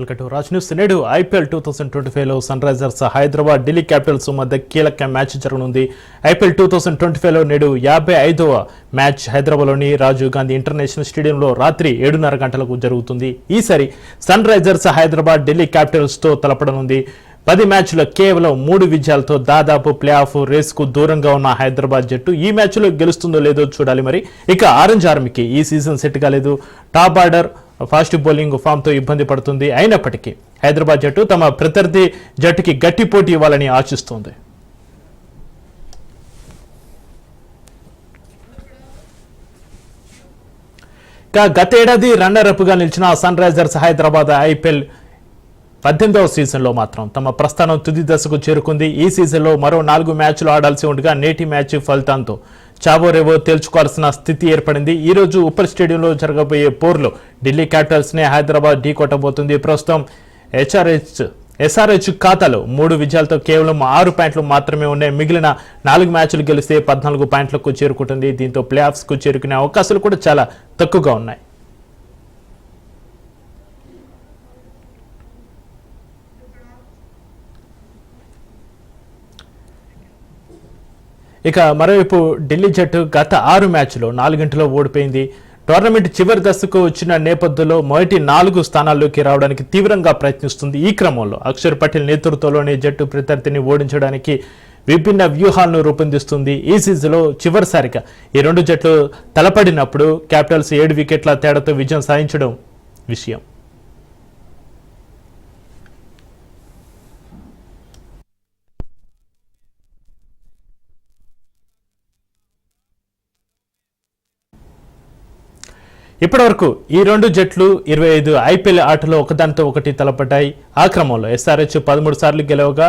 Welcome to Raj news నేడు IPL two thousand twenty ఫైవ్లో Sunrisers Hyderabad Delhi Capitals మధ్య కీలక మ్యాచ్ జరగనుంది. ఐపీఎల్ టూ థౌసండ్ ట్వంటీ ఫైవ్లో నేడు యాభై ఐదవ మ్యాచ్ హైదరాబాద్లోని రాజీవ్ గాంధీ ఇంటర్నేషనల్ స్టేడియంలో రాత్రి ఏడున్నర గంటలకు జరుగుతుంది. ఈసారి సన్ రైజర్స్ హైదరాబాద్ ఢిల్లీ క్యాపిటల్స్తో తలపడనుంది. పది మ్యాచ్లో కేవలం మూడు విజయాలతో దాదాపు ప్లే ఆఫ్ రేస్కు దూరంగా ఉన్న హైదరాబాద్ జట్టు ఈ మ్యాచ్లో గెలుస్తుందో లేదో చూడాలి మరి. ఇక ఆరెంజ్ ఆర్మీకి ఈ సీజన్ సెట్ కాలేదు. టాప్ ఆర్డర్ ఫాస్ట్ బౌలింగ్ ఫామ్తో ఇబ్బంది పడుతుంది అయినప్పటికీ హైదరాబాద్ జట్టు తమ ప్రత్యర్థి జట్టుకి గట్టి పోటీ ఇవ్వాలని ఆశిస్తోంది. ఇక గతేడాది రన్నర్ నిలిచిన సన్ రైజర్స్ హైదరాబాద్ ఐపీఎల్ పద్దెనిమిదవ సీజన్లో మాత్రం తమ ప్రస్థానం తుది దశకు చేరుకుంది. ఈ సీజన్లో మరో నాలుగు మ్యాచ్లు ఆడాల్సి ఉండగా నేటి మ్యాచ్ ఫలితాంతో చావోరేవో తేల్చుకోవాల్సిన స్థితి ఏర్పడింది. ఈ రోజు ఉప్పల్ స్టేడియంలో జరగబోయే పోర్లో ఢిల్లీ క్యాపిటల్స్నే హైదరాబాద్ ఢీ కొట్టబోతుంది. ప్రస్తుతం హెచ్ఆర్హెచ్ ఎస్ఆర్హెచ్ ఖాతాలో మూడు విజయాలతో కేవలం ఆరు పాయింట్లు మాత్రమే ఉన్నాయి. మిగిలిన నాలుగు మ్యాచ్లు గెలిస్తే పద్నాలుగు పాయింట్లకు చేరుకుంటుంది. దీంతో ప్లే ఆఫ్స్కు చేరుకునే అవకాశాలు కూడా చాలా తక్కువగా ఉన్నాయి. ఇక మరోవైపు ఢిల్లీ జట్టు గత ఆరు మ్యాచ్లో నాలుగింటిలో ఓడిపోయింది. టోర్నమెంట్ చివరి దశకు వచ్చిన నేపథ్యంలో మొదటి నాలుగు స్థానాల్లోకి రావడానికి తీవ్రంగా ప్రయత్నిస్తుంది ఈ క్రమంలో. అక్షర్ పటేల్ నేతృత్వంలోని జట్టు ప్రత్యర్థిని ఓడించడానికి విభిన్న వ్యూహాలను రూపొందిస్తుంది ఈ సీజన్లో చివరిసారిగా. ఈ రెండు జట్లు తలపడినప్పుడు క్యాపిటల్స్ ఏడు వికెట్ల తేడాతో విజయం సాధించడం విషయం. ఇప్పటివరకు ఈ రెండు జట్లు ఇరవై ఐదు ఐపీఎల్ ఆటలో ఒకదానితో ఒకటి తలపడ్డాయి. ఆ క్రమంలో ఎస్ఆర్హెచ్ పదమూడు సార్లు గెలవగా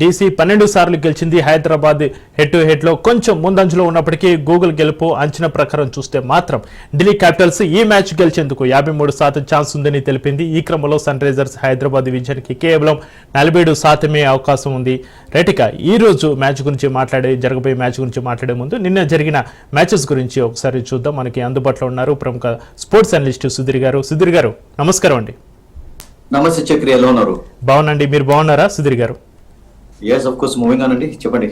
డీసీ పన్నెండు సార్లు గెలిచింది హైదరాబాద్. హెడ్ టు హెడ్లో కొంచెం ముందంజలో ఉన్నప్పటికీ గూగుల్ గెలుపు అంచనా ప్రకారం చూస్తే మాత్రం ఢిల్లీ క్యాపిటల్స్ ఈ మ్యాచ్ గెలిచేందుకు యాభై మూడు శాతం ఛాన్స్ ఉందని తెలిపింది. ఈ క్రమంలో సన్ రైజర్స్ హైదరాబాద్ విజయానికి కేవలం నలభై ఏడు శాతమే అవకాశం ఉంది. రైట్గా ఈ రోజు మ్యాచ్ గురించి మాట్లాడే జరగబోయే మ్యాచ్ గురించి మాట్లాడే ముందు నిన్న జరిగిన మ్యాచెస్ గురించి ఒకసారి చూద్దాం. మనకి అందుబాటులో ఉన్నారు ప్రముఖ స్పోర్ట్స్ అనలిస్ట్ సుధీర్ గారు. సుధీర్ గారు నమస్కారం అండి. నమస్తే చక్రి ఎలా ఉన్నారు. బాగునండి మీరు బాగున్నారా సుధీర్ గారు? Yes of course moving on అండి చెప్పండి.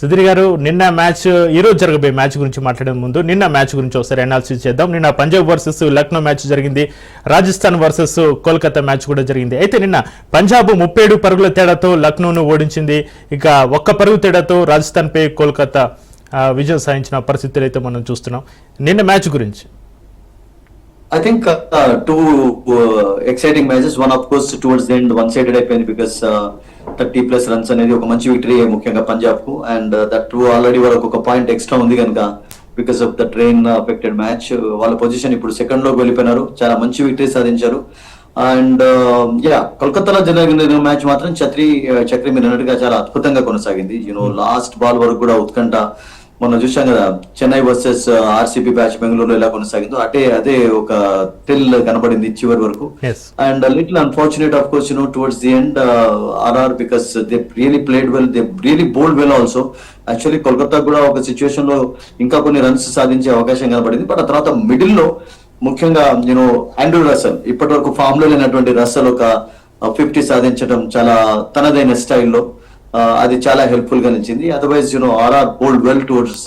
సుధీర్ గారు నిన్న మ్యాచ్ ఈ రోజు జరగబోయే మ్యాచ్ గురించి మాట్లాడే ముందు నిన్న మ్యాచ్ గురించి ఒకసారి అనాలిసిస్ చేద్దాం. నిన్న పంజాబ్ వర్సెస్ లక్నో మ్యాచ్ జరిగింది. రాజస్థాన్ వర్సెస్ కోల్కతా మ్యాచ్ కూడా జరిగింది. అయితే నిన్న పంజాబ్ ముప్పై ఏడు పరుగుల తేడాతో లక్నోను ఓడించింది. ఇక ఒక్క పరుగు తేడాతో రాజస్థాన్ పై కోల్కతా విజయం సాధించిన పరిస్థితులు అయితే మనం చూస్తున్నాం. నిన్న మ్యాచ్ గురించి. I think two exciting matches one of course towards the end one sided అయిపోయింది బికాస్ థర్టీ ప్లస్ రన్స్ అనేది ఒక మంచి విక్టరీ ముఖ్యంగా పంజాబ్కు and that uh, two already వాళ్ళకి ఒక పాయింట్ ఎక్స్ట్రా ఉంది కనుక because of the rain affected match వాళ్ళ పొజిషన్ ఇప్పుడు సెకండ్లోకి వెళ్ళిపోయినారు. చాలా మంచి విక్టరీ సాధించారు. అండ్ యా కోల్కతాలో జరిగిన మ్యాచ్ మాత్రం చత్రి చక్రి మీరు అన్నట్టుగా చాలా అద్భుతంగా కొనసాగింది. యూనో లాస్ట్ బాల్ వరకు కూడా ఉత్కంఠ మొన్న చూసాం కదా చెన్నై వర్సెస్ ఆర్సీబీ మ్యాచ్ బెంగళూరులో ఎలా కొనసాగిందో అటే అదే ఒక థ్రిల్ కనబడింది చివరి వరకు. And little unfortunate of course no towards the end RR because they really played well they really bowled well also actually Kolkata కూడా ఒక సిచ్యువేషన్లో ఇంకా కొన్ని రన్స్ సాధించే అవకాశం కనబడింది. బట్ ఆ తర్వాత మిడిల్లో ముఖ్యంగా నేను ఆండ్రూ రసల్ ఇప్పటి వరకు ఫామ్లో లేనటువంటి రసల్ ఒక ఫిఫ్టీ సాధించడం చాలా తనదైన స్టైల్లో అది చాలా హెల్ప్ఫుల్గా నిలిచింది. Otherwise you know RR bowled well towards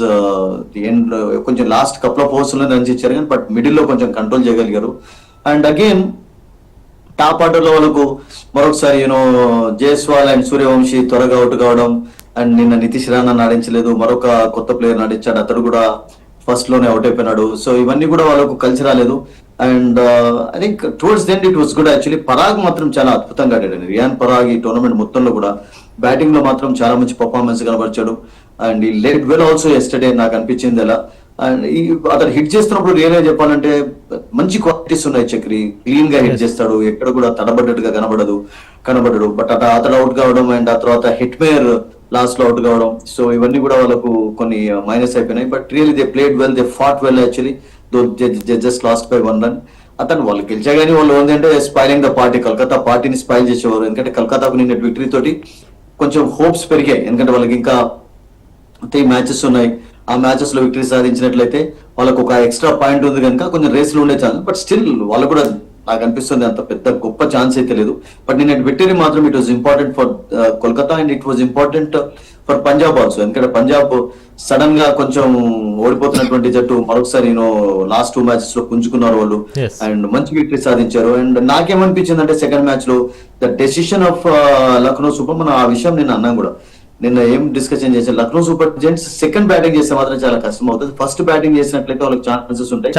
the end కొంచెం లాస్ట్ కపుల్ ఆఫ్ ఓవర్స్లో రన్స్ ఇచ్చారు కానీ బట్ మిడిల్లో కొంచెం కంట్రోల్ చేయగలిగారు. అండ్ అగైన్ టాప్ ఆర్డర్లో వాళ్ళకు మరొకసారి యూనో జైస్వాల్ అండ్ సూర్యవంశీ త్వరగా అవుట్ కావడం అండ్ నిన్న నితీష్ రాణా నడించలేదు. మరొక కొత్త ప్లేయర్ నడించాడు. అతడు కూడా ఫస్ట్లోనే అవుట్ అయిపోయినాడు. సో ఇవన్నీ కూడా వాళ్ళకు కలిసి రాలేదు. And I think towards the end it was good actually Parag మాత్రం చాలా అద్భుతంగా ఆడాడు. రియాన్ పరాగ్ ఈ టోర్నమెంట్ మొత్తంలో కూడా బ్యాటింగ్లో మాత్రం చాలా మంచి పర్ఫార్మెన్స్ కనబరిచాడు. అండ్ ఈ లెట్ వెల్ ఆల్సో ఎస్టర్డే నాకు అనిపించింది అలా. అండ్ ఈ అతను హిట్ చేస్తున్నప్పుడు గా చెప్పాలంటే మంచి క్వాలిటీస్ ఉన్నాయి చక్రి. క్లీన్గా హిట్ చేస్తాడు. ఎక్కడ కూడా తడబడ్డట్టుగా కనబడదు. కనబడడు. బట్ అత అతను అవుట్ కావడం అండ్ ఆ తర్వాత హిట్ మేయర్ లాస్ట్లో అవుట్ కావడం. సో ఇవన్నీ కూడా వాళ్ళకు కొన్ని మైనస్ అయిపోయినాయి. But really they played well they fought well actually though just lost by one run అతను వాళ్ళు గెలిచా కానీ వాళ్ళు ఏంటంటే స్పైలింగ్ ద పార్టీ కలకత్తా పార్టీని స్పైల్ చేసేవారు. ఎందుకంటే కలకత్తాకు నిన్న విక్టరీ తోటి కొంచెం హోప్స్ పెరిగాయి. ఎందుకంటే వాళ్ళకి ఇంకా త్రీ మ్యాచెస్ ఉన్నాయి. ఆ మ్యాచెస్లో విక్టరీ సాధించినట్లయితే వాళ్ళకు ఒక ఎక్స్ట్రా పాయింట్ ఉంది కనుక కొంచెం రేసులు ఉండే చాలు. బట్ స్టిల్ వాళ్ళు కూడా నాకు అనిపిస్తుంది అంత పెద్ద గొప్ప ఛాన్స్ అయితే లేదు. బట్ నేను పెట్టేది మాత్రం it was important for Kolkata and it was important for Punjab also ఎందుకంటే పంజాబ్ సడన్గా కొంచెం ఓడిపోతున్నటువంటి జట్టు మరొకసారి నేను లాస్ట్ టూ మ్యాచెస్లో పుంజుకున్నారు వాళ్ళు. అండ్ మంచి విక్టరీ సాధించారు. అండ్ నాకేమనిపించింది అంటే సెకండ్ మ్యాచ్లో the decision of Lucknow Super మనం ఆ విషయం నేను అన్నాం కూడా. నిన్న ఏం డిస్కషన్ చేశాను Lucknow Super Giants second batting చేస్తే మాత్రం చాలా కష్టం అవుతుంది. ఫస్ట్ బ్యాటింగ్ చేసినట్లయితే వాళ్ళకి ఛాన్సెస్ ఉంటాయి.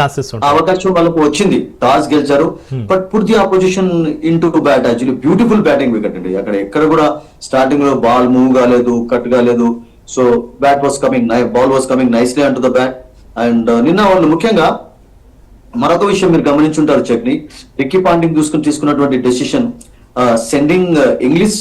అవకాశం వాళ్ళకు వచ్చింది. టాస్ గెలిచారు. బట్ పూర్తి opposition in to bat actually beautiful batting wicket అండి. అక్కడ ఎక్కడ కూడా స్టార్టింగ్లో బాల్ మూవ్ కాలేదు కట్ కాలేదు. So bat was coming ball was coming nicely onto the bat and నిన్న వాళ్ళు ముఖ్యంగా మరొక విషయం మీరు గమనించుంటారు చక్ని రిక్కీ పాండింగ్ చూసుకుని తీసుకున్నటువంటి decision sending Inglis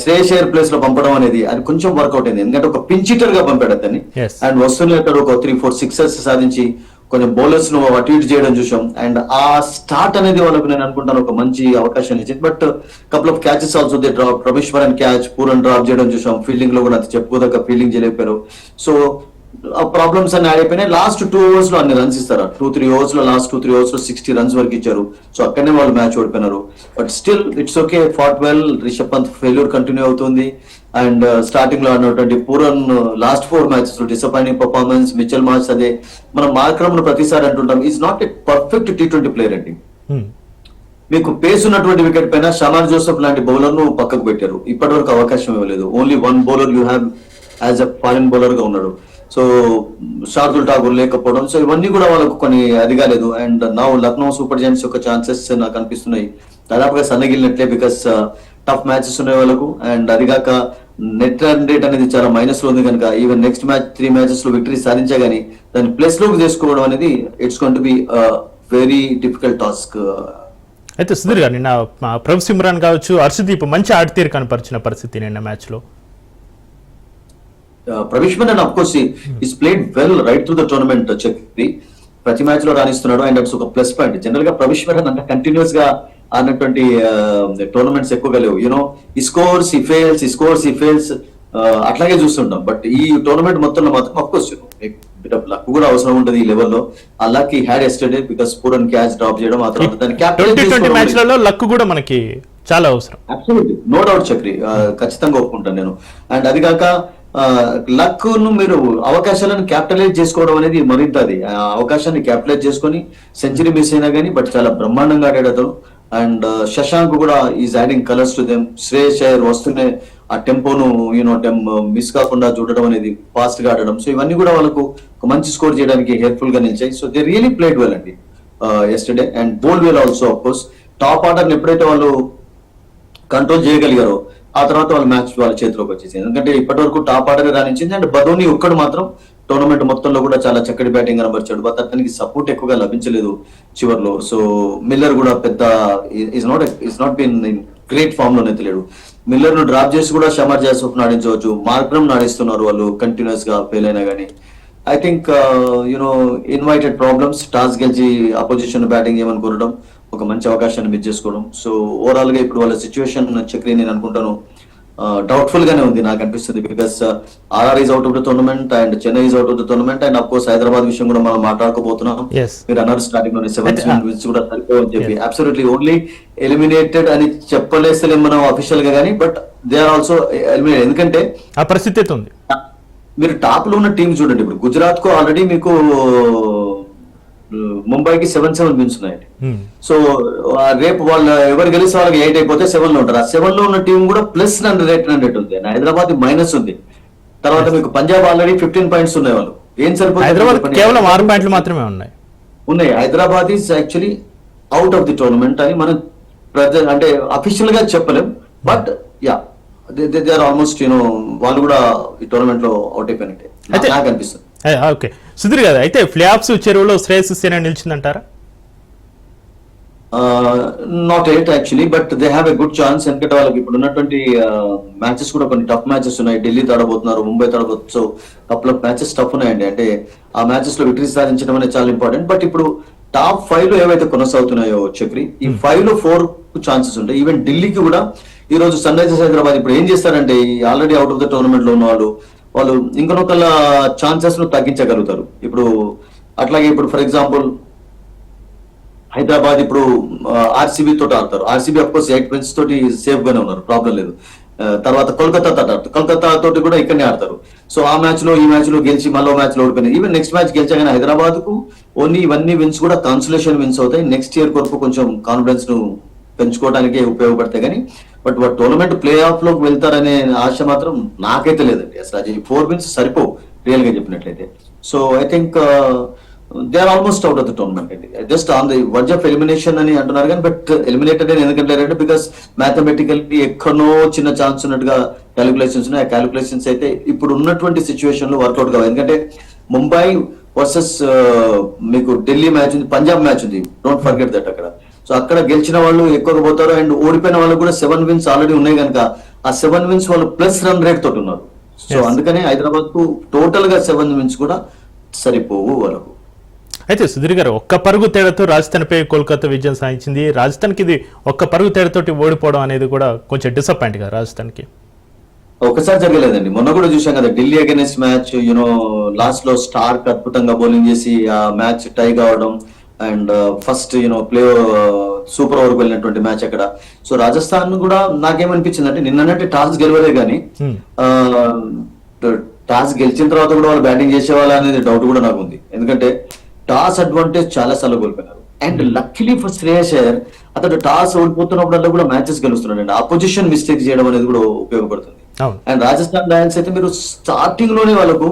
Shreyas Iyer ప్లేస్లో పంపడం అనేది అది కొంచెం వర్కౌట్ అయింది. ఎందుకంటే ఒక పించిటర్గా పంపాడు అతన్ని. అండ్ వస్తున్నట్టు ఒక త్రీ ఫోర్ సిక్సెస్ సాధించి కొంచెం బౌలర్స్ను అటు ఇటు చేయడం చూసాం అండ్ ఆ స్టార్ట్ అనేది వాళ్ళకు నేను అనుకుంటాను ఒక మంచి అవకాశం ఇచ్చింది. But couple of catches also they drop రమేశ్వరన్ catch Pooran drop చేయడం చూసాం ఫీల్డింగ్లో కూడా అది చెప్పుకోదగ్గ ఫీల్డింగ్ చేయలేకపోయారు. సో ప్రాబ్లమ్స్ అన్ని ఆడిపోయినాయి లాస్ట్ టూ ఓవర్స్లో అన్ని రన్స్ ఇస్తారు. టూ త్రీ ఓవర్స్లో లాస్ట్ టూ త్రీ ఓవర్స్లో సిక్స్టీ రన్స్ వరకు ఇచ్చారు. సో అక్కడనే వాళ్ళు match ఓడిపోయినారు. But still it's okay fought well Rishabh Pant failure continue అవుతుంది. అండ్ స్టార్టింగ్లో ఆడినటువంటి పూరన్ లాస్ట్ ఫోర్ మ్యాచెస్లో డిసప్పాయింటింగ్ పర్ఫార్మెన్స్ మిచల్ మార్చ్ అదే. మనం మార్క్రమ్ ప్రతిసారి అంటుంటాం is not a perfect T twenty player అండి. Hmm. మీకు పేస్ ఉన్నటువంటి వికెట్ పైన షమార్ జోసెఫ్ లాంటి బౌలర్ను పక్కకు పెట్టారు. ఇప్పటి వరకు అవకాశం ఇవ్వలేదు only one bowler you have as a foreign బౌలర్గా ఉన్నాడు. సో శార్దుల్ ఠాగూర్ లేకపోవడం. సో ఇవన్నీ కూడా వాళ్ళకు కొన్ని అది కాలేదు అండ్ నా లక్నో సూపర్ జైంట్స్ యొక్క ఛాన్సెస్ నాకు అనిపిస్తున్నాయి. దాదాపుగా సన్నగిలినట్లే బికాస్ టఫ్ మ్యాచెస్ ఉన్నాయి వాళ్ళకు. అండ్ అదిగాక నెట్ రన్ రేట్ అనేది చాలా మైనస్లో ఉంది కనుక ఈవెన్ నెక్స్ట్ మ్యాచ్ త్రీ మ్యాచెస్లో విక్టరీ సాధించా గానీ దాన్ని ప్లస్లోకి తీసుకోవడం అనేది it's going to be very difficult task అయితే సుధీర్ గారు నిన్న ప్రభు సిమ్రాన్ కావచ్చు హర్షదీప్ మంచి ఆడితీరు కనపరిచిన పరిస్థితి నిన్న మ్యాచ్లో. Prabhsimran and of course is played well right through the tournament Chakri ప్రతి మ్యాచ్లో రాణిస్తున్నాడు. అండ్ అట్స్ ఒక ప్లస్ పాయింట్ జనరల్గా ప్రవిష్మన్ అంటే కంటిన్యూస్గా ఆడినటువంటి టోర్నమెంట్స్ ఎక్కువగా లేవు. యూనో ఈ స్కోర్స్ ఈ ఫెయిల్స్ ఈ స్కోర్స్ ఈ ఫెయిల్స్ అట్లాగే చూస్తుంటాం. బట్ ఈ టోర్నమెంట్ మొత్తంలో మాత్రం అఫ్ కోర్స్ లక్ కూడా అవసరం ఉంటుంది ఈ లెవెల్లో ఆ luck he had yesterday because Pooran catch drop చేయడం ఆ తర్వాత ట్వంటీ క్యాప్టెన్ లక్ కూడా మనకి చాలా అవసరం. అబ్సల్యూట్లీ నో డౌట్ చక్రి ఖచ్చితంగా ఒప్పుకుంటాను నేను. అండ్ అది కాక లక్ను మీరు అవకాశాలను క్యాపిటలైజ్ చేసుకోవడం అనేది మరింత అది. ఆ అవకాశాన్ని క్యాపిటలైజ్ చేసుకొని సెంచరీ మిస్ అయినా కానీ బట్ చాలా బ్రహ్మాండంగా ఆడాడు అతను. అండ్ శశాంక్ కూడా is adding colours to them. Shreyas Iyer వస్తూనే ఆ టెంపోను యూనో టెం మిస్ కాకుండా చూడడం అనేది ఫాస్ట్గా ఆడడం. సో ఇవన్నీ కూడా వాళ్ళకు ఒక మంచి స్కోర్ చేయడానికి హెల్ప్ఫుల్గా నిలిచాయి. So they really played well అండి yesterday and bowled well also of course top order ఎప్పుడైతే వాళ్ళు కంట్రోల్ చేయగలిగారో ఆ తర్వాత వాళ్ళ మ్యాచ్ వాళ్ళ చేతిలోకి వచ్చేసింది. ఎందుకంటే ఇప్పటి వరకు టాప్ ఆర్డర్ రాణించింది అండ్ బదోని ఒక్కడు మాత్రం టోర్నమెంట్ మొత్తంలో కూడా చాలా చక్కటి బ్యాటింగ్ కనబరిచాడు. బట్ అతనికి సపోర్ట్ ఎక్కువగా లభించలేదు చివర్లో. సో మిల్లర్ కూడా పెద్ద is not is not been in great ఫామ్లోనే తెలియడు మిల్లర్ను డ్రాప్ చేసి కూడా షమర్ జాసఫ్ నాడించవచ్చు. మార్గం నాడిస్తున్నారు వాళ్ళు కంటిన్యూస్గా ఫెయిల్ అయినా కానీ I think you know invited problems toss గెలిచి అపోజిషన్ బ్యాటింగ్ చేయమని కోరడం ఒక మంచి అవకాశాన్ని మిస్ చేసుకోవడం. సో ఓవరాల్గా ఇప్పుడు వాళ్ళ సిచ్యువేషన్ చక్రి నేను అనుకుంటాను. డౌట్ఫుల్ గానే ఉంది నాకు అనిపిస్తుంది because RR is out of the tournament and Chennai is out of the tournament and of course Hyderabad విషయం కూడా మనం మాట్లాడుకోబోతున్నాం. మీరు అన్నారు స్టార్టింగ్లోనే సెవెన్ విన్స్ కూడా సరిపోవని చెప్పి. అబ్సల్యూట్లీ ఓన్లీ ఎలిమినేటెడ్ అని చెప్పలేసలేం మనం అఫీషియల్గా కానీ but they are also eliminate ఎందుకంటే ఆ పరిస్థితి ఉంది మీరు టాప్లో ఉన్న టీం చూడండి. ఇప్పుడు గుజరాత్కు ఆల్రెడీ మీకు ముంబైకి సెవెన్ సెవెన్ విన్స్ ఉన్నాయండి. సో ఆ రేపు వాళ్ళు ఎవరు గెలిస్తే వాళ్ళకి ఎయిట్ అయిపోతే సెవెన్లో ఉంటారు. ఆ సెవెన్లో ఉన్న టీం కూడా ప్లస్ రన్ రేట్ రేట్ ఉంది. హైదరాబాద్ మైనస్ ఉంది. తర్వాత మీకు పంజాబ్ ఆల్రెడీ ఫిఫ్టీన్ పాయింట్స్ ఉన్నాయి వాళ్ళు. ఏం సరిపోతుంది? హైదరాబాద్? కేవలం ఆరు పాయింట్లు మాత్రమే ఉన్నాయి. ఉన్నాయి. Hyderabad is actually out of the tournament అని మనం ప్రజ- అంటే అఫీషియల్గా చెప్పలేం. But ya they are almost you know వాళ్ళు కూడా ఈ టోర్నమెంట్లో అవుట్ అయిపోయినట్టే. నాకు అనిపిస్తుంది. ఓకే. సుధీర్ గారు అయితే ఫ్లే ఆఫ్స్ చెరువులో శ్రేయస్ సేన నిలిచిందంటారా? Not eight actually but they have a good chance ఎందుకంటే వాళ్ళకి ఇప్పుడు ఉన్నటువంటి మ్యాచెస్ కూడా కొన్ని టఫ్ మ్యాచెస్ ఉన్నాయి. ఢిల్లీ తడబోతున్నారు Mumbai తడబోతున్నారు so couple of matches tough ఉన్నాయండి. అంటే ఆ మ్యాచెస్లో విక్టరీ సాధించడం అనేది చాలా ఇంపార్టెంట్ బట్ ఇప్పుడు టాప్ ఫైవ్లో ఏవైతే కొనసాగుతున్నాయో చక్రి ఈ ఫైవ్లో ఫోర్ ఛాన్సెస్ ఉంటాయి. ఈవెన్ ఢిల్లీకి కూడా ఈ రోజు సన్ రైజర్స్ హైదరాబాద్ ఇప్పుడు ఏం చేస్తారంటే ఆల్రెడీ అవుట్ ఆఫ్ ద టోర్నమెంట్లో ఉన్న వాళ్ళు వాళ్ళు ఇంకొకళ్ళ ఛాన్సెస్ను తగ్గించగలుగుతారు. ఇప్పుడు అట్లాగే ఇప్పుడు ఫర్ ఎగ్జాంపుల్ హైదరాబాద్ ఇప్పుడు ఆర్సీబీ తోటి ఆడతారు. RCB of course eight wins తోటి సేఫ్ గానే ఉన్నారు ప్రాబ్లం లేదు. తర్వాత కోల్కతా తోట ఆడతారు. కోల్కతా తోటి కూడా ఇక్కడనే ఆడతారు. సో ఆ మ్యాచ్లో ఈ మ్యాచ్లో గెలిచి మళ్ళీ మ్యాచ్లో ఓడిపోయినాయి ఈవెన్ నెక్స్ట్ మ్యాచ్ గెలిచాగానే హైదరాబాద్కు ఓన్లీ ఇవన్నీ విన్స్ కూడా కాన్సులేషన్ విన్స్ అవుతాయి. నెక్స్ట్ ఇయర్ కొరకు కొంచెం కాన్ఫిడెన్స్ను పెంచుకోవడానికే ఉపయోగపడతాయి. కానీ బట్ వాడు టోర్నమెంట్ ప్లే ఆఫ్లోకి వెళ్తారనే ఆశ మాత్రం నాకైతే లేదండి. అసలు అది ఫోర్ విన్స్ సరిపోవు రియల్గా చెప్పినట్లయితే. So I think they are almost out of the tournament అండి. Just on the verge of elimination అని అంటున్నారు కానీ బట్ ఎలిమినేటెడ్ అని ఎందుకంటే బికాస్ మ్యాథమెటికల్లీ ఎక్కడో చిన్న ఛాన్స్ ఉన్నట్టుగా క్యాలిక్యులేషన్స్ ఉన్నాయి. ఆ క్యాలిక్యులేషన్స్ అయితే ఇప్పుడు ఉన్నటువంటి సిచ్యువేషన్లో వర్కౌట్ కావాలి ఎందుకంటే ముంబై వర్సెస్ uh, మీకు ఢిల్లీ మ్యాచ్ ఉంది పంజాబ్ మ్యాచ్ ఉంది. డోంట్ ఫర్గెట్ దట్ అక్కడ. సో అక్కడ గెలిచిన వాళ్ళు ఎక్కువగా పోతారు. అండ్ ఓడిపోయిన వాళ్ళు కూడా సెవెన్ విన్స్ ఆల్రెడీ ఉన్నాయి కనుక ఆ సెవెన్ విన్స్ వాళ్ళు ప్లస్ రన్ రేట్ తోటి ఉన్నారు. సో. అందుకనే హైదరాబాద్కు టోటల్గా సెవెన్ విన్స్ కూడా సరిపోవు వాళ్ళకు అయితే సుధీర్ గారు ఒక్క పరుగు తేడాతో రాజస్థాన్పై కోల్కతా విజయం సాధించింది. రాజస్థాన్కి ఇది ఒక్క పరుగు తేడాతోటి ఓడిపోవడం అనేది కూడా కొంచెం డిసప్పాయింట్గా రాజస్థాన్కి. ఒకసారి జరగలేదండి. మొన్న కూడా చూసాం కదా Delhi against match you know లాస్ట్లో స్టార్క్ అద్భుతంగా బౌలింగ్ చేసి ఆ మ్యాచ్ టై కావడం and first you know play super over వెళ్ళినటువంటి మ్యాచ్ అక్కడ. సో రాజస్థాన్ కూడా నాకేమనిపించింది అంటే నిన్నటి టాస్ గెలవలే కానీ Hmm. టాస్ గెలిచిన తర్వాత కూడా వాళ్ళు బ్యాటింగ్ చేసేవాళ్ళ అనేది డౌట్ కూడా నాకు ఉంది. ఎందుకంటే టాస్ అడ్వాంటేజ్ చాలా సార్లు కోల్పోయినారు. And luckily for Shreyas Iyer అతడు టాస్ ఓడిపోతున్నప్పుడల్లా కూడా మ్యాచెస్ గెలుస్తున్నాడు అండి అపోజిషన్ మిస్టేక్ చేయడం అనేది కూడా ఉపయోగపడుతుంది. అండ్ రాజస్థాన్ రాయల్స్ అయితే మీరు స్టార్టింగ్లోనే వాళ్ళకు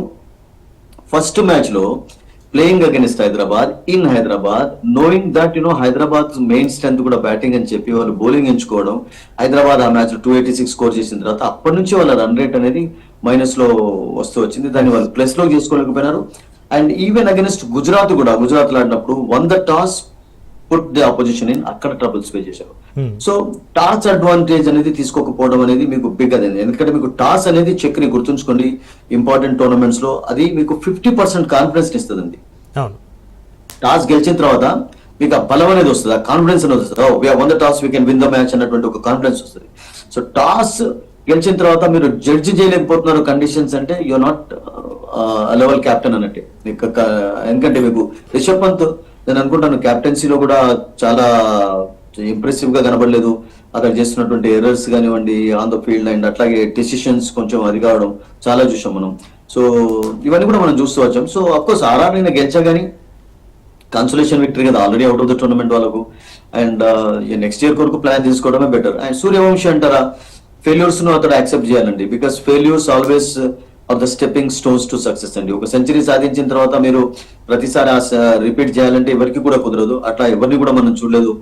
ఫస్ట్ మ్యాచ్లో playing against Hyderabad in Hyderabad knowing that you know Hyderabad main strength కూడా బ్యాటింగ్ అని చెప్పి వాళ్ళు బౌలింగ్ ఎంచుకోవడం హైదరాబాద్ ఆ match two eighty six score చేసిన తర్వాత అప్పటి నుంచి వాళ్ళ రన్ రేట్ అనేది మైనస్లో వస్తూ వచ్చింది. దాన్ని వాళ్ళు ప్లస్లో చేసుకోలేకపోయినారు. అండ్ ఈవెన్ అగెన్స్ట్ గుజరాత్ కూడా గుజరాత్లో ఆడినప్పుడు won the toss put the opposition in అక్కడ ట్రబుల్స్ పే చేశారు. సో టాస్ అడ్వాంటేజ్ అనేది తీసుకోకపోవడం అనేది మీకు బిగ్ అదే ఎందుకంటే మీకు టాస్ అనేది చెక్ని గుర్తుంచుకోండి ఇంపార్టెంట్ టోర్నమెంట్స్లో అది మీకు ఫిఫ్టీ పర్సెంట్ కాన్ఫిడెన్స్ ఇస్తుందండి. టాస్ గెలిచిన తర్వాత మీకు ఆ బలం అనేది వస్తుంది ఆ కాన్ఫిడెన్స్ అనేది వస్తుంది. Won the toss we can win the match అన్నటువంటి ఒక కాన్ఫిడెన్స్ వస్తుంది. సో టాస్ గెలిచిన తర్వాత మీరు జడ్జి చేయలేకపోతున్నారు కండిషన్స్ అంటే యు నాట్ లెవెల్ క్యాప్టెన్ అన్నట్టే. ఎందుకంటే మీకు రిషబ్ పంత్ నేను అనుకుంటాను క్యాప్టెన్సీలో కూడా చాలా ఇంప్రెసివ్గా కనబడలేదు. అక్కడ చేస్తున్నటువంటి ఎర్రర్స్ కానివ్వండి ఆన్ ద ఫీల్డ్ అండ్ అట్లాగే డెసిషన్స్ కొంచెం అది కావడం చాలా చూసాం మనం. సో ఇవన్నీ కూడా మనం చూస్తూ వచ్చాం. సో అఫ్కోర్స్ ఆర్ఆర్ నేను గెలిచా కానీ కన్సోలేషన్ విక్టరీ కదా already out of the tournament వాళ్ళకు. అండ్ నెక్స్ట్ ఇయర్ కొరకు ప్లాన్ చేసుకోవడమే బెటర్ అండ్ సూర్యవంశీ అంటారా ఫెయిల్యూర్స్ను అతడు యాక్సెప్ట్ చేయాలండి. Because failures always of the stepping stones to success అండి. ఒక సెంచరీ సాధించిన తర్వాత మీరు ప్రతిసారి రిపీట్ చేయాలంటే ఎవరికి కూడా కుదరదు. అట్లా ఎవరిని కూడా మనం చూడలేదు.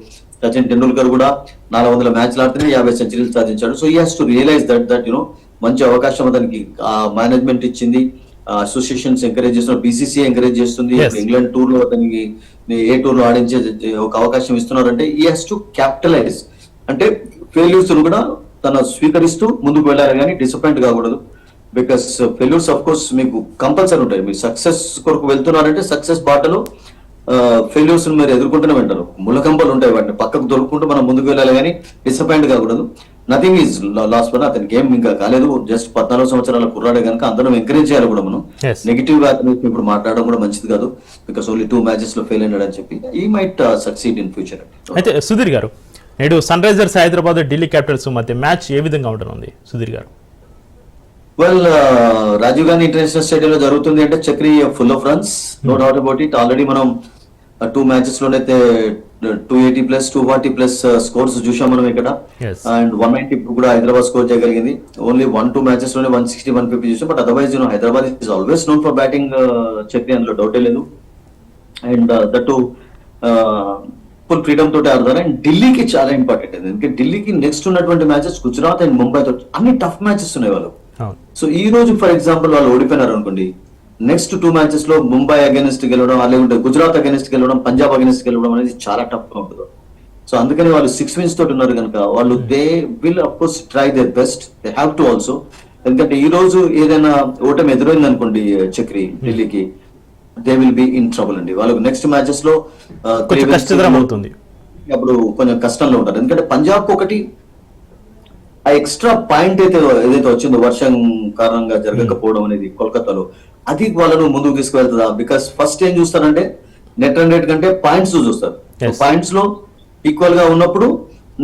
సచిన్ టెండూల్కర్ కూడా నాలుగు వందల మ్యాచ్లు ఆడితేనే యాభై సెంచరీలు సాధించాడు. సో ఈ has to realise that that you know మంచి అవకాశం అతనికి మేనేజ్మెంట్ ఇచ్చింది. అసోసియేషన్స్ ఎంకరేజ్ చేస్తున్నారు. బీసీసీ ఎంకరేజ్ చేస్తుంది. ఇంగ్లాండ్ టూర్లో అతనికి ఏ టూర్లో ఆడించే ఒక అవకాశం ఇస్తున్నారంటే ఈ హాస్ టు క్యాపిటలైజ్ అంటే ఫెయిల్యూర్స్ కూడా తన స్వీకరిస్తూ ముందుకు వెళ్ళాలి కానీ డిసప్పాయింట్ కాకూడదు. బికాస్ ఫెయిల్యూర్స్ ఆఫ్ కోర్స్ మీకు కంపల్సరీ ఉంటాయి. మీరు సక్సెస్ కొరకు వెళ్తున్నారంటే సక్సెస్ బాటలో ఫెయిల్యూర్స్ మీరు ఎదుర్కొంటూనే ఉంటారు ములకంపలు ఉంటాయి వాటిని పక్కకు దొరుకుకుంటూ మనం ముందుకు వెళ్ళాలి కానీ డిసప్పాయింట్ కాకూడదు నథింగ్ ఈజ్ లాస్ట్ వన్ అతనికి ఏం ఇంకా కాలేదు. జస్ట్ పద్నాలుగు సంవత్సరాల కుర్రాడే కనుక అందరం ఎంకరేజ్ చేయాలి కూడా మనం. నెగిటివ్ ఇప్పుడు మాట్లాడడం కూడా మంచిది కాదు. బికాస్ ఓన్లీ టూ మ్యాచెస్లో ఫెయిల్ అయినాడు అని చెప్పి he might succeed in future అయితే సుధీర్ గారు నేడు Sunrisers Hyderabad Delhi Capitals మధ్య మ్యాచ్ ఏ విధంగా ఉండనుంది? Sudhir garu. Well Rajiv Gandhi International Stadium లో జరుగుతుంది అంటే Chakri full of runs no doubt about it already మనం two matches లోనైతే two eighty plus two forty plus scores చూసాం మనం ఇక్కడ. అండ్ వన్ నైన్టీ కూడా హైదరాబాద్ స్కోర్ చేయగలిగింది. ఓన్లీ వన్ టూ మ్యాచెస్లోనే వన్ సిక్స్టీ వన్ ఫిఫ్టీ చూసాం but otherwise you know Hyderabad is always known for batting Chakri అందులో డౌటే లేదు. అండ్ దట్ ఫుల్ ఫ్రీడమ్ తోటి ఆడతారు. అండ్ ఢిల్లీకి చాలా ఇంపార్టెంట్ ఎందుకంటే ఢిల్లీకి నెక్స్ట్ ఉన్నటువంటి మ్యాచెస్ గుజరాత్ అండ్ ముంబై తో అన్ని టఫ్ మ్యాచెస్ ఉన్నాయి వాళ్ళు సో ఈ రోజు ఫర్ ఎగ్జాంపుల్ వాళ్ళు ఓడిపోయినారు అనుకోండి నెక్స్ట్ టూ మ్యాచెస్లో ముంబై అగెనిస్ట్ గెలవడం లేకుంటే గుజరాత్ అగెనిస్ట్ గెలవడం పంజాబ్ అగెనిస్ట్ గెలవడం అనేది చాలా టఫ్గా ఉంటుంది. సో అందుకని వాళ్ళు సిక్స్ విన్స్ తోటి ఉన్నారు కనుక వాళ్ళు they will of course try their best they have to also ఎందుకంటే ఈ రోజు ఏదైనా ఓటమి ఎదురైంది అనుకోండి చక్రి ఢిల్లీకి they will be in trouble అండి. వాళ్ళకు నెక్స్ట్ మ్యాచెస్లో అవుతుంది. అప్పుడు కొంచెం కష్టంలో ఉంటారు. ఎందుకంటే పంజాబ్ ఒకటి ఆ ఎక్స్ట్రా పాయింట్ అయితే ఏదైతే వచ్చిందో వర్షం కారణంగా జరగకపోవడం అనేది కోల్కతాలో అది వాళ్ళను ముందుకు తీసుకువెళ్తుందా? బికాస్ ఫస్ట్ ఏం చూస్తారంటే నెట్ రన్ రేట్ కంటే పాయింట్స్ చూస్తారు. పాయింట్స్లో ఈక్వల్గా ఉన్నప్పుడు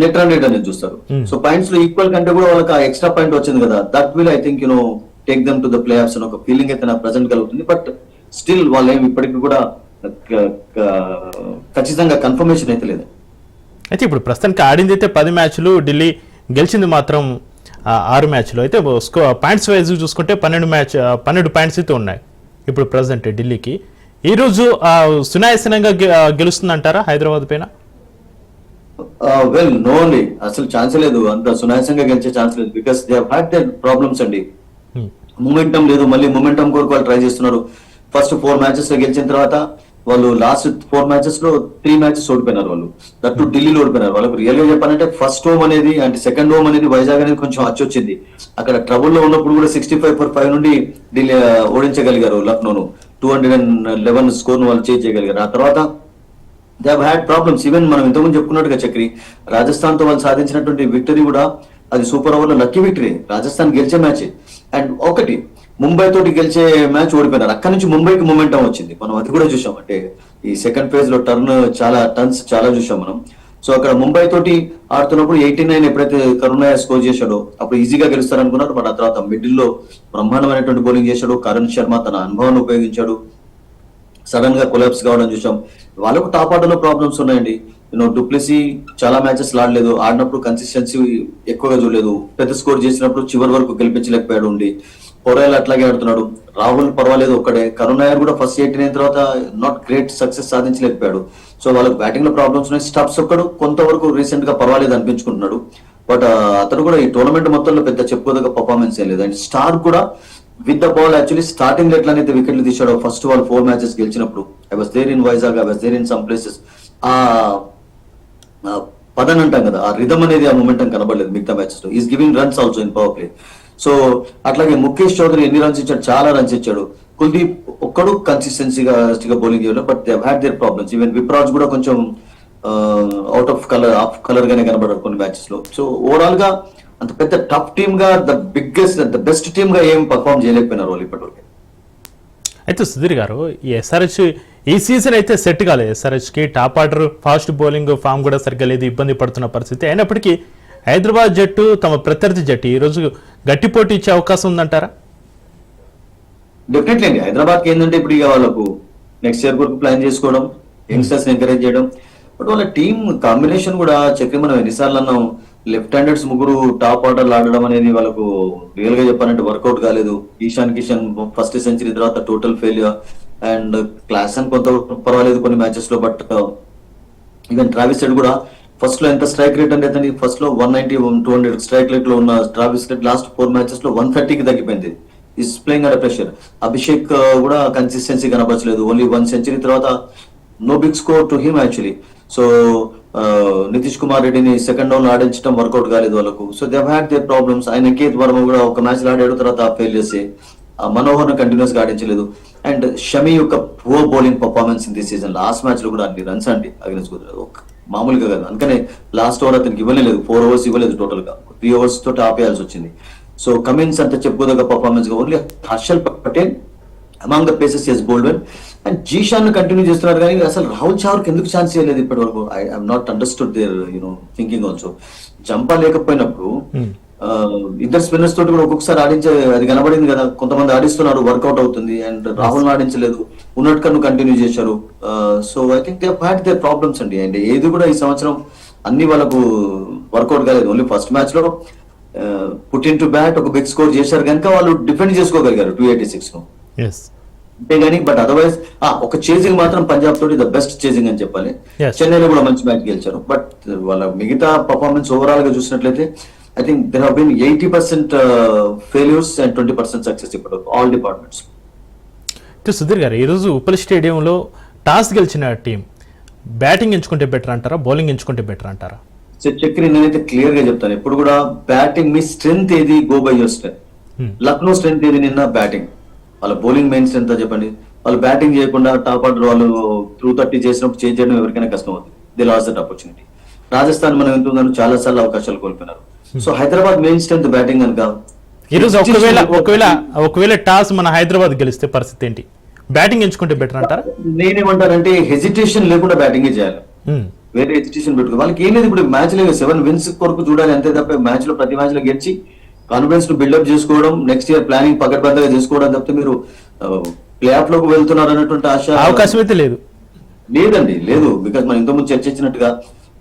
నెట్ రన్ రేట్ అనేది చూస్తారు. Hmm. సో పాయింట్స్లో ఈక్వల్ కంటే కూడా వాళ్ళకి ఆ ఎక్స్ట్రా పాయింట్ వచ్చింది కదా that will I think you know take them to the playoffs అని ఒక ఫీలింగ్ అయితే నాకు ప్రజెంట్ కలుగుతుంది. బట్ స్టిల్ వాళ్ళు ఏమి ఇప్పటికీ కూడా ఖచ్చితంగా కన్ఫర్మేషన్ అయితే లేదు. అయితే ఇప్పుడు ప్రస్తుతానికి ఆడింది అయితే పది మ్యాచ్లు ఢిల్లీ గెలిచింది మాత్రం ఆరు మ్యాచ్లు. అయితే స్కో పాయింట్స్ వైజ్ చూసుకుంటే పన్నెండు మ్యాచ్ పన్నెండు పాయింట్స్ అయితే ఉన్నాయి. ఇప్పుడు ప్రజెంట్ ఢిల్లీకి. ఈరోజు సునాయాసనంగా గెలుస్తుందంటారా హైదరాబాద్ పైన? వెల్ నో అండి. అసలు ఛాన్స్ లేదు. అంత సునాయాసంగా గెలిచే ఛాన్స్ లేదు. Because they had their problems అండి. Hmm. మూమెంటం లేదు. మళ్ళీ మూమెంటం కొరకు వాళ్ళు ట్రై చేస్తున్నారు. ఫస్ట్ ఫోర్ మ్యాచెస్లో గెలిచిన తర్వాత వాళ్ళు లాస్ట్ ఫోర్ మ్యాచెస్లో త్రీ మ్యాచెస్ ఓడిపోయినారు వాళ్ళు. దట్టు ఢిల్లీలో ఓడిపోయినారు. వాళ్ళకి రియల్గా చెప్పాలంటే ఫస్ట్ హోమ్ అనేది అంటే సెకండ్ హోమ్ అనేది వైజాగ్ అనేది కొంచెం అచ్చొచ్చింది అక్కడ ట్రబుల్లో ఉన్నప్పుడు కూడా సిక్స్టీ ఫైవ్ ఫర్ ఫైవ్ నుండి ఢిల్లీ ఓడించగలిగారు లక్నోను. Two hundred and eleven score వాళ్ళు చేంజ్ చేయగలిగారు. ఆ తర్వాత దే హ్యాడ్ ప్రాబ్లమ్స్ ఈవెన్ మనం ఇంతకుముందు చెప్పుకున్నట్టుగా చక్రి రాజస్థాన్తో వాళ్ళు సాధించినటువంటి విక్టరీ కూడా అది సూపర్ ఓవర్లో లక్కీ విక్టరీ రాజస్థాన్ గెలిచే మ్యాచ్ అండ్ ఒకటి ముంబై తోటి గెలిచే మ్యాచ్ ఓడిపోయినారు అక్కడ నుంచి ముంబైకి మూమెంటం వచ్చింది. మనం అది కూడా చూసాం. అంటే ఈ సెకండ్ ఫేజ్లో టర్న్ చాలా టర్న్స్ చాలా చూసాం మనం. సో అక్కడ ముంబై తోటి ఆడుతున్నప్పుడు ఎయిటీ నైన్ ఎప్పుడైతే కరుణ స్కోర్ చేశాడో అప్పుడు ఈజీగా గెలుస్తారనుకున్నారు. బట్ ఆ తర్వాత మిడిల్లో బ్రహ్మాండమైనటువంటి బౌలింగ్ చేశాడు. కరణ్ శర్మ తన అనుభవాన్ని ఉపయోగించాడు. సడన్గా కొలాప్స్ కావడం చూసాం. వాళ్ళకు టాప్ ఆర్డర్లో ప్రాబ్లమ్స్ ఉన్నాయండి. యూనో డూప్లెసీ చాలా మ్యాచెస్ ఆడలేదు ఆడినప్పుడు కన్సిస్టెన్సీ ఎక్కువగా చూడలేదు. పెద్ద స్కోర్ చేసినప్పుడు చివరి వరకు గెలిపించలేకపోయాడు ఉండి. పొరేల్ అట్లాగే ఆడుతున్నాడు. రాహుల్ పర్వాలేదు ఒక్కడే. కరుణ్ నాయర్ కూడా ఫస్ట్ ఎయిట్ అయిన తర్వాత నాట్ గ్రేట్ సక్సెస్ సాధించలేకపోయాడు. సో వాళ్ళకి బ్యాటింగ్లో ప్రాబ్లమ్స్ ఉన్నాయి. స్టబ్స్ ఒక్కడు కొంతవరకు రీసెంట్గా పర్వాలేదు అనిపించుకుంటున్నాడు. బట్ అతను కూడా ఈ టోర్నమెంట్ మొత్తంలో పెద్ద చెప్పుకోదగ్గ పర్ఫార్మెన్స్ ఏం లేదు. అండ్ స్టార్ కూడా with the ball actually starting ఎట్లనైతే వికెట్లు తీశాడో. ఫస్ట్ వాళ్ళు ఫోర్ మ్యాచెస్ గెలిచినప్పుడు. I was there in Vizag I was there in some places ఆ పదన్ అంటాం కదా. ఆ రిధమ్ అనేది ఆ మూమెంటం కనబడలేదు మిగతా మ్యాచెస్లో. He's giving runs also in power play so అట్లాగే ముఖేష్ చౌదరి ఎన్ని రన్స్ ఇచ్చాడు? చాలా రన్స్ ఇచ్చాడు. కుల్దీప్ ఒక్కడు కన్సిస్టెన్సీగా బౌలింగ్ చేయడం but they had their problems even Vipraj కూడా కొంచెం out of colour of colour గానే కనబడారు కొన్ని మ్యాచెస్లో. సో ఓవరాల్గా అంత పెద్ద టఫ్ టీమ్గా ద బిగ్గెస్ట్ ద బెస్ట్ టీమ్గా ఏం పర్ఫామ్ చేయలేకపోయినారు వాళ్ళు ఇప్పటివరకు. అయితే సుధీర్ గారు ఈ ఎస్ఆర్హెచ్ ఈ సీజన్ అయితే సెట్ కాలేదు. SRH కి top order fast bowling form కూడా సరిగ్గా లేదు ఇబ్బంది పడుతున్న పరిస్థితి. అయినప్పటికీ హైదరాబాద్ జట్టు తమ ప్రత్యర్థి జట్టు ఈరోజు గట్టి పోటీ ఇచ్చే అవకాశం ఉందంటారా? డెఫినెట్లీ అండి. హైదరాబాద్ ఏంటంటే ఇప్పుడు ఇక వాళ్ళకు నెక్స్ట్ ఇయర్ కొరకు ప్లాన్ చేసుకోవడం యంగ్స్టర్స్ ఎంకరేజ్ చేయడం. బట్ వాళ్ళ టీమ్ కాంబినేషన్ కూడా చక్రి మనం ఎన్నిసార్లు అన్నాం. లెఫ్ట్ హ్యాండర్స్ ముగ్గురు టాప్ ఆర్డర్లు ఆడడం అనేది వాళ్ళకు రియల్గా చెప్పాలంటే వర్కౌట్ కాలేదు. ఈశాన్ కిషన్ ఫస్ట్ సెంచరీ తర్వాత టోటల్ ఫెయిల్యూర్ అండ్ క్లాస్ అని కొంత పర్వాలేదు కొన్ని మ్యాచెస్లో బట్ ఈవెన్ ట్రావిస్ హెడ్ కూడా ఫస్ట్లో ఎంత స్ట్రైక్ రేట్ అంటే అతనికి ఫస్ట్లో one ninety two hundred strike రేట్లో ఉన్న ట్రావిస్ రేట్ లాస్ట్ ఫోర్ మ్యాచెస్లో వన్ థర్టీకి తగ్గిపోయింది. He's playing and pressure Abhishek కూడా కన్సిస్టెన్సీ కనపరచలేదు ఓన్లీ వన్ సెంచరీ తర్వాత no big score to him actually so Nitish Kumar రెడ్డిని సెకండ్ డౌన్ ఆడించడం వర్కౌట్ కాలేదు వాళ్ళకు. So they had their problems ఆయన కేత్ వర్మ కూడా ఒక మ్యాచ్ ఆడాడు తర్వాత ఫెయిల్ చేసి మనోహర్ కంటిన్యూస్గా ఆడించలేదు. అండ్ షమి యొక్క poor bowling performance in this season last మ్యాచ్లో కూడా అన్ని రన్స్ అండి. అగ్రెన్స్ కుదరదు మామూలుగా కదా. అందుకనే లాస్ట్ ఓవర్ అతనికి ఇవ్వలేదు. ఫోర్ ఓవర్స్ ఇవ్వలేదు టోటల్గా. త్రీ ఓవర్స్ తోటి ఆపేయాల్సి వచ్చింది. సో కమిన్స్ అంత చెప్పుకోదగ్గ పర్ఫార్మెన్స్గా only Harshal Patel among the places yes బోల్డ్వెల్ అండ్ జీషాన్ కంటిన్యూ చేస్తున్నారు కానీ అసలు రాహుల్ చావర్కి ఎందుకు ఛాన్స్ చేయలేదు ఇప్పటి వరకు I have not understood their you know thinking also Zampa లేకపోయినప్పుడు Hmm. ఇద్దరు స్పిన్నర్స్ తోటి కూడా ఒక్కొక్కసారి ఆడించే అది కనబడింది కదా. కొంతమంది ఆడిస్తున్నారు వర్కౌట్ అవుతుంది. అండ్ రాహుల్ ఆడించలేదు. ఉన్నట్టు కంటిన్యూ చేశారు. So I think they had they problems అండి. అండ్ ఏది కూడా ఈ సంవత్సరం అన్ని వాళ్ళకు వర్కౌట్ కాలేదు. ఓన్లీ ఫస్ట్ మ్యాచ్లో పుట్టిన్ టు బ్యాట్ ఒక బిగ్ స్కోర్ చేశారు కనుక వాళ్ళు డిఫెండ్ చేసుకోగలిగారు టూ ఎయిటీ సిక్స్ను అంతేగాని బట్ అదర్వైజ్ ఒక చేజింగ్ మాత్రం పంజాబ్ తోటి ద బెస్ట్ చేజింగ్ అని చెప్పాలి. చెన్నైలో కూడా మంచి మ్యాచ్ గెలిచారు. బట్ వాళ్ళ మిగతా పర్ఫార్మెన్స్ ఓవరాల్గా చూసినట్లయితే I think there have been eighty percent failures and twenty percent success ఇప్పుడు ఆల్ డిపార్ట్మెంట్స్ సుధీర్ గారు ఈరోజు ఉప్పల్ స్టేడియంలో టాస్ గెలిచిన టీం బ్యాటింగ్ ఎంచుకుంటే బెటర్ అంటారా బౌలింగ్ ఎంచుకుంటే బెటర్ అంటారా? చక్రి నేనైతే క్లియర్గా చెప్తాను. ఎప్పుడు కూడా బ్యాటింగ్ మీ స్ట్రెంత్ ఏది go by your strength Hmm. Lucknow strength ఏది నిన్న బ్యాటింగ్. వాళ్ళ బౌలింగ్ మెయిన్ స్ట్రెంత్ చెప్పండి. వాళ్ళు బ్యాటింగ్ చేయకుండా టాప్ ఆర్డర్ వాళ్ళు త్రూ థర్టీ చేసినప్పుడు చేంజ్ చేయడం ఎవరికైనా కష్టం అవుతుంది. The loss that opportunity. Rajasthan మనం ఎంత ఉందని చాలా సార్లు అవకాశాలు కోల్పోయినారు. So Hyderabad main strength batting కనుక ఈరోజు ఒకవేళ ఒకవేళ ఒకవేళ టాస్ మన హైదరాబాద్ గెలిస్తే పరిస్థితి ఏంటి? బ్యాటింగ్ ఎంచుకుంటే బెటర్ అంటారా? నేనేమంటానంటే హెజిటేషన్ లేకుండా బ్యాటింగ్ చేయాలి. ఉమ్, వేరే ఎడ్యుకేషన్ పెట్టుకో. వాళ్ళకి ఏం లేదు ఇప్పుడు మ్యాచ్ లేదు సెవెన్ విన్స్ కొరకు చూడాలి అంతే తప్ప మ్యాచ్లో ప్రతి మ్యాచ్లో గెలిచి కాన్ఫిడెన్స్ను బిల్డప్ చేసుకోవడం నెక్స్ట్ ఇయర్ ప్లానింగ్ పకడ్బందగా చేసుకోవడం తప్పితే మీరు ప్లే ఆఫ్లోకి వెళ్తున్నారు అన్నటువంటి ఆశ అవకాశం అయితే లేదు. లేదండి. లేదు బికాస్ మనం ఇంతకుముందు చర్చించినట్టుగా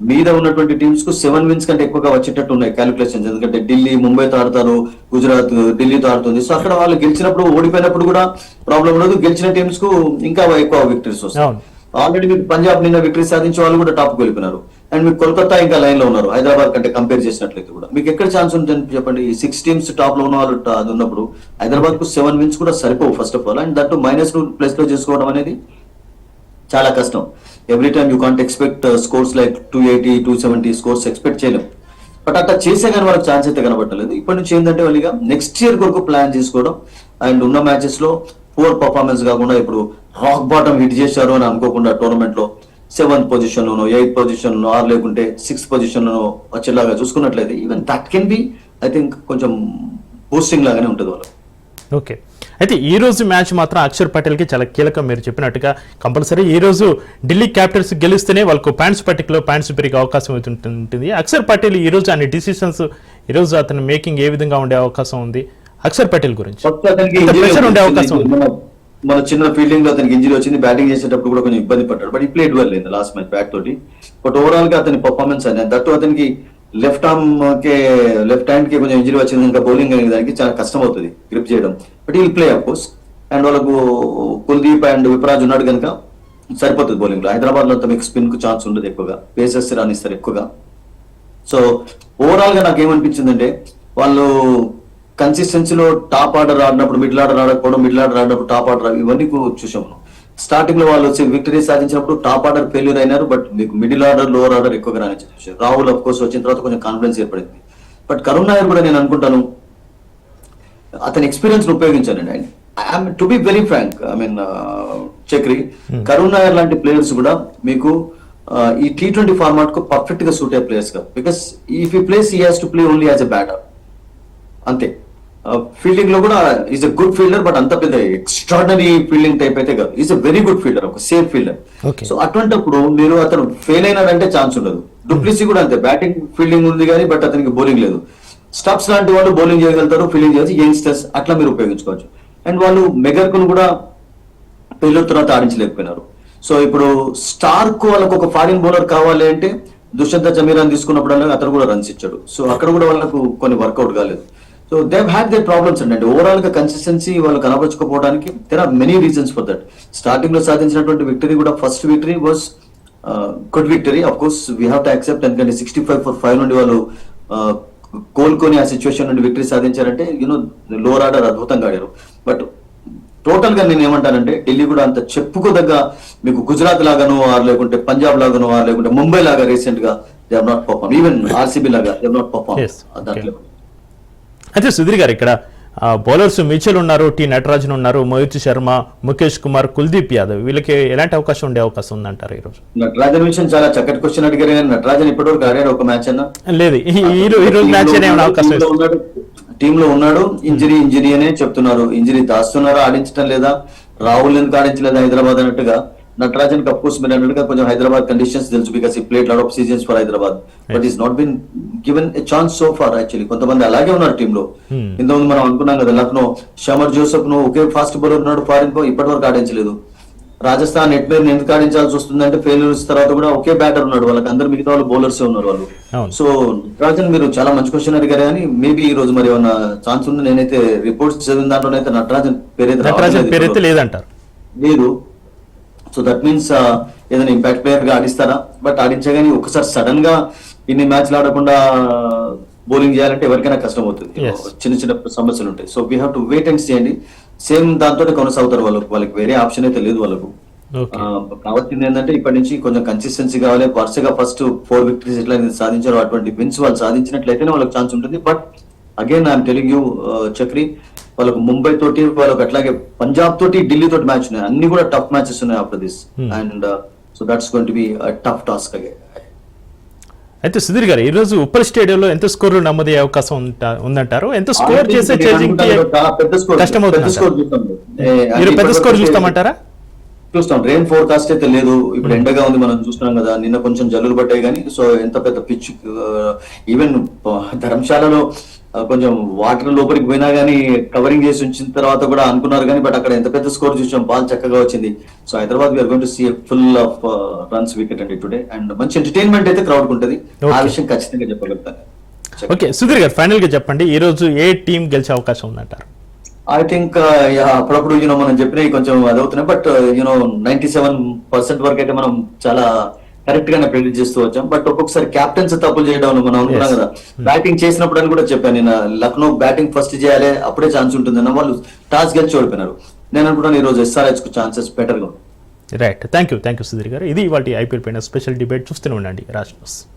మీద ఉన్నటువంటి టీమ్స్కు సెవెన్ విన్స్ కంటే ఎక్కువగా వచ్చేటట్టు ఉన్నాయి క్యాలిక్యులేషన్స్ ఎందుకంటే ఢిల్లీ ముంబైతో ఆడతారు గుజరాత్ ఢిల్లీతో ఆడుతుంది. సో అక్కడ వాళ్ళు గెలిచినప్పుడు ఓడిపోయినప్పుడు కూడా ప్రాబ్లం ఉండదు. గెలిచిన టీమ్స్కు ఇంకా ఎక్కువ విక్టరీస్ వస్తాయి. ఆల్రెడీ మీకు పంజాబ్ నిన్న విక్టరీ సాధించే వాళ్ళు కూడా టాప్ వెళ్ళిపోయినారు. అండ్ మీకు కోల్కతా ఇంకా లైన్లో ఉన్నారు. హైదరాబాద్ కంటే కంపేర్ చేసినట్లయితే కూడా. మీకు ఎక్కడ ఛాన్స్ ఉంటుంది చెప్పండి? ఈ సిక్స్ టీమ్స్ టాప్లో ఉన్న వాళ్ళు అది ఉన్నప్పుడు హైదరాబాద్కు సెవెన్ విన్స్ కూడా సరిపోవు first of all and that minus ప్లస్లో చేసుకోవడం అనేది చాలా కష్టం. Every time you can't expect scores like two eighty two seventy scores expect చేయలేం. బట్ అట్లా చేసే కానీ వాళ్ళకి ఛాన్స్ అయితే కనబట్టలేదు ఇప్పటి నుంచి ఏంటంటే వాళ్ళిగా నెక్స్ట్ ఇయర్ కొరకు ప్లాన్ చేసుకోవడం అండ్ ఉన్న మ్యాచెస్లో పూర్ పర్ఫార్మెన్స్ కాకుండా ఇప్పుడు రాక్ బాటమ్ హిట్ చేశారు అని అనుకోకుండా టోర్నమెంట్లో సెవెంత్ పొజిషన్ లోనో ఎయిత్ పొజిషన్ లోనో ఆర్ లేకుంటే సిక్స్త్ పొజిషన్ లోనో వచ్చేలాగా చూసుకున్నట్లయితే even that can be I think కొంచెం బూస్టింగ్ లాగానే ఉంటుంది వాళ్ళు ఓకే అయితే ఈ రోజు మ్యాచ్ మాత్రం అక్షర్ పటేల్కి చాలా కీలకం మీరు చెప్పినట్టుగా కంపల్సరీ. ఈ రోజు ఢిల్లీ క్యాపిటల్స్ గెలిస్తేనే వాళ్ళకు పాయింట్స్ పట్టికలో పాయింట్స్ పెరిగే అవకాశం ఉంటుంది. అక్షర్ పటేల్ ఈ రోజు అన్ని డిసిషన్స్ ఈ రోజు అతని మేకింగ్ ఏ విధంగా ఉండే అవకాశం ఉంది? అక్షర్ పటేల్ గురించి. ఉండే. అవకాశం ఉంది. మన- చిన్న ఫీల్డింగ్లో అతనికి ఇంజరీ వచ్చింది. బ్యాటింగ్ చేసేటప్పుడు కూడా కొంచెం ఇబ్బంది పడ్డాడు. But he played well last match bat తోటి. బట్ ఓవరాల్గా అతని పర్ఫార్మెన్స్ అనేది దట్టు అతనికి లెఫ్ట్ ఆర్మ్ కే లెఫ్ట్ హ్యాండ్కి కొంచెం ఇంజరీ వచ్చింది ఇంకా బౌలింగ్ అనే దానికి చాలా కష్టం అవుతుంది గ్రిప్ చేయడం. బట్ ఈ ప్లే అఫ్ కోర్స్ అండ్ వాళ్ళకు కుల్దీప్ అండ్ విపరాజ్ ఉన్నాడు కనుక సరిపోతుంది బౌలింగ్లో. హైదరాబాద్లో మీకు స్పిన్కు ఛాన్స్ ఉండదు ఎక్కువగా. పేసెస్ రానిస్తారు ఎక్కువగా. సో ఓవరాల్గా నాకు ఏమనిపించిందంటే వాళ్ళు కన్సిస్టెన్సీలో టాప్ ఆర్డర్ ఆడినప్పుడు మిడిల్ ఆర్డర్ ఆడకపోవడం మిడిల్ ఆర్డర్ ఆడినప్పుడు టాప్ ఆర్డర్ ఇవన్నీ చూసాం మనం. స్టార్టింగ్లో వాళ్ళు వచ్చి విక్టరీ సాధించినప్పుడు టాప్ ఆర్డర్ ఫెయిల్యూర్ అయినారు బట్ మీకు మిడిల్ ఆర్డర్ లోవర్ ఆర్డర్ ఎక్కువగా రానిచ్చి చూసారు రాహుల్ అఫ్ కోర్స్ వచ్చిన తర్వాత కొంచెం కాన్ఫిడెన్స్ ఏర్పడింది. బట్ కరుణ్ నాయర్ కూడా నేను అనుకుంటాను అతని ఎక్స్పీరియన్స్ ఉపయోగించానండి ఆయన to be very frank I mean Chakri Karun Nair లాంటి ప్లేయర్స్ కూడా మీకు uh, ఈ టీ ట్వంటీ ఫార్మాట్కు పర్ఫెక్ట్గా సూట్ అయ్యే ప్లేయర్స్గా. Because if he plays he has to play only as a batter అంతే. ఫీల్డింగ్లో కూడా is a good fielder but అంత పెద్ద ఎక్స్ట్రాడనరీ ఫీల్డింగ్ టైప్ అయితే కాదు. Is a very good fielder ఒక సేఫ్ ఫీల్డర్. సో అటువంటిప్పుడు మీరు అతను ఫెయిల్ అయినాడంటే ఛాన్స్ ఉండదు. డూప్లిసీ కూడా అంతే. బ్యాటింగ్ ఫీల్డింగ్ ఉంది కానీ బట్ అతనికి బౌలింగ్ లేదు. స్టబ్స్ లాంటి వాళ్ళు బౌలింగ్ చేయగలుగుతారు ఫీల్డింగ్ చేయవచ్చు యంగ్స్టర్స్ అట్లా మీరు ఉపయోగించుకోవచ్చు. అండ్ వాళ్ళు మెగర్కును కూడా పెళ్ళి తర్వాత ఆడించలేకపోయినారు. సో ఇప్పుడు స్టార్కు వాళ్ళకు ఒక ఫారిన్ బౌలర్ కావాలి అంటే దుష్యంత జమీరాన్ తీసుకున్నప్పుడల్లా అతను కూడా రన్స్ ఇచ్చాడు. సో అక్కడ కూడా వాళ్ళకు కొన్ని వర్కౌట్ కాలేదు. So they had they problems అండి అంటే ఓవరాల్గా కన్సిస్టెన్సీ వాళ్ళు కనబరుచుకోవడానికి there are many reasons for that స్టార్టింగ్లో సాధించినటువంటి విక్టరీ కూడా first victory was good victory of course we have to accept ఎందుకంటే సిక్స్టీ ఫైవ్ ఫర్ ఫైవ్ నుండి వాళ్ళు uh, కోలుకొని ఆ సిచ్యువేషన్ నుండి విక్టరీ సాధించారంటే యూనో లోవర్ ఆర్డర్ అద్భుతంగా ఆడారు. బట్ టోటల్గా నేను ఏమంటానంటే ఢిల్లీ కూడా అంత చెప్పుకోదగ్గ మీకు గుజరాత్ లాగానో ఆర్ లేకుంటే పంజాబ్ లాగానో ఆర్ లేకుంటే ముంబై లాగా రీసెంట్గా they not perform even RCB లాగా దే నాట్ పర్ఫార్మ్ okay. అయితే సుధీర్ గారు ఇక్కడ బౌలర్స్ మిచెల్ ఉన్నారు టీ నటరాజన్ ఉన్నారు మోహిత్ శర్మ ముఖేష్ కుమార్ కుల్దీప్ యాదవ్ వీళ్ళకి ఎలాంటి అవకాశం ఉండే అవకాశం ఉందంటారు ఈరోజు? నటరాజన్ విషయం చాలా చక్కటి క్వశ్చన్ అడిగారు నటరాజన్ ఇప్పటివరకు ఆడాడు ఒక మ్యాచ్ అన్నా. లేదు ఈ- రోజు మ్యాచ్ అవకాశం? టీమ్లో ఉన్నాడు ఇంజరీ ఇంజరీ అనే చెప్తున్నారు. ఇంజరీ దాస్తున్నారు ఆడించడం లేదా? రాహుల్ ఎందుకు ఆడించలేదు హైదరాబాద్ అన్నట్టుగా? నటరాజన్ కప్ కోర్స్ మీరు అన్నట్టుగా కొంచెం హైదరాబాద్ కండిషన్స్ తెలుసు because he played lot of seasons for Hyderabad. But he's not been given a chance so far actually కొంతమంది అలాగే ఉన్నారు టీమ్లో. Hmm. ఇంతకుముందు మనం అనుకున్నాం కదా లక్నో షమర్ జోసెఫ్ను ఒకే ఫాస్ట్ బౌలర్ ఉన్నాడు ఫారిన్ కో ఇప్పటి వరకు ఆడించలేదు. రాజస్థాన్ నెట్ మీద ఎందుకు ఆడించాల్సి వస్తుందంటే ఫెయిల్యూర్స్ తర్వాత కూడా ఒకే బ్యాటర్ ఉన్నాడు. వాళ్ళకి అందరు మిగతా వాళ్ళు బౌలర్స్ ఉన్నారు వాళ్ళు. సో రాజన్ మీరు చాలా మంచి క్వశ్చన్ అడిగారు కానీ మేబీ ఈ రోజు మరి ఏమన్నా ఛాన్స్ ఉంది? నేనైతే రిపోర్ట్స్ చదివిన నటరాజన్ పేరైతే నటరాజన్ పేరైతే ఇప్పుడు. లేదంటారు. లేదు. సో దట్ మీన్స్ ఏదైనా ఇంపాక్ట్ ప్లేయర్గా ఆడిస్తారా? బట్ ఆడించగానే ఒకసారి సడన్గా ఇన్ని మ్యాచ్లు ఆడకుండా బౌలింగ్ చేయాలంటే ఎవరికైనా కష్టం అవుతుంది. చిన్న చిన్న సమస్యలు ఉంటాయి. So we have to wait and. చేయండి సేమ్ దాంతో కొనసాగుతారు వాళ్ళకు. వాళ్ళకి వేరే ఆప్షన్ అయితే లేదు వాళ్ళకు. ఆ, కావాల్సింది ఏంటంటే ఇప్పటి నుంచి కొంచెం కన్సిస్టెన్సీ కావాలి. వరుసగా ఫస్ట్ ఫోర్ విక్టరీస్ ఎట్లా సాధించారో అటువంటి విన్స్ వాళ్ళు సాధించినట్లయితేనే వాళ్ళకి ఛాన్స్ ఉంటుంది. But again I'm telling you Chakri వాళ్ళకు ముంబై తోటి వాళ్ళకి అట్లాగే పంజాబ్ తోటి ఢిల్లీ తోటి మ్యాచ్ ఉన్నాయి. అన్ని కూడా టఫ్ మ్యాచెస్ ఉన్నాయి after this. Hmm. And so that's going to be tough task again అయితే సుధీర్ గారు ఈ రోజు ఉప్పల్ స్టేడియంలో ఎంత స్కోర్ నమోదయ్యే అవకాశం ఉందంటారు? ఎంత స్కోర్ చేసే స్కోర్. చూస్తాం మీరు పెద్ద స్కోర్ చూస్తామంటారా? చూస్తాం. రెయిన్ ఫోర్కాస్ట్ అయితే లేదు. ఇప్పుడు ఎండగా ఉంది మనం చూస్తున్నాం కదా. నిన్న కొంచెం జల్లులు పడ్డాయి కానీ సో ఎంత పెద్ద పిచ్ ఈవెన్ ధర్మశాలలో ఆ, కొంచెం వాటర్ లోపలికి పోయినా కానీ కవరింగ్ చేసి ఉంచిన తర్వాత కూడా అనుకున్నారు కానీ బట్ అక్కడ ఎంత పెద్ద స్కోర్ చూసాం బాల్ చక్కగా వచ్చింది. So Hyderabad we're going to see full of runs wicket అండి టుడే అండ్ మంచి ఎంటర్టైన్మెంట్ అయితే క్రౌడ్ ఉంటుంది. ఆ. విషయం ఖచ్చితంగా చెప్పగలుగుతాను. ఓకే సుధీర్ గారు ఫైనల్గా చెప్పండి. ఈ రోజు ఏ టీం గెలిచే అవకాశం ఉందంటారు? ఐ థింక్ అప్పుడప్పుడు యూనో మనం చెప్పినవి కొంచెం అది అవుతున్నాయి but you know ninety seven percent వరకు అయితే మనం చాలా కరెక్ట్ గానే ప్రెడిక్ట్ చేస్తూ వచ్చాం. బట్ ఒక్కొక్కసారి క్యాప్టెన్స్ తప్పులు చేయడం మనం అనుకున్నాం. కదా. బ్యాటింగ్ చేసినప్పుడు అని కూడా చెప్పాను నేను లక్నో బ్యాటింగ్ ఫస్ట్ చేయాలి అప్పుడే ఛాన్స్ ఉంటుందన్న వాళ్ళు టాస్ గెలిచి ఓడిపోయినారు. నేను అనుకుంటాను ఈ రోజు ఎస్ఆర్హెచ్కు ఛాన్సెస్ బెటర్గా right thank you thank you Sudheer garu. ఇది ఇవాళ ఐపీఎల్ పైన స్పెషల్ డిబేట్ చూస్తూనే ఉండండి. రాజ్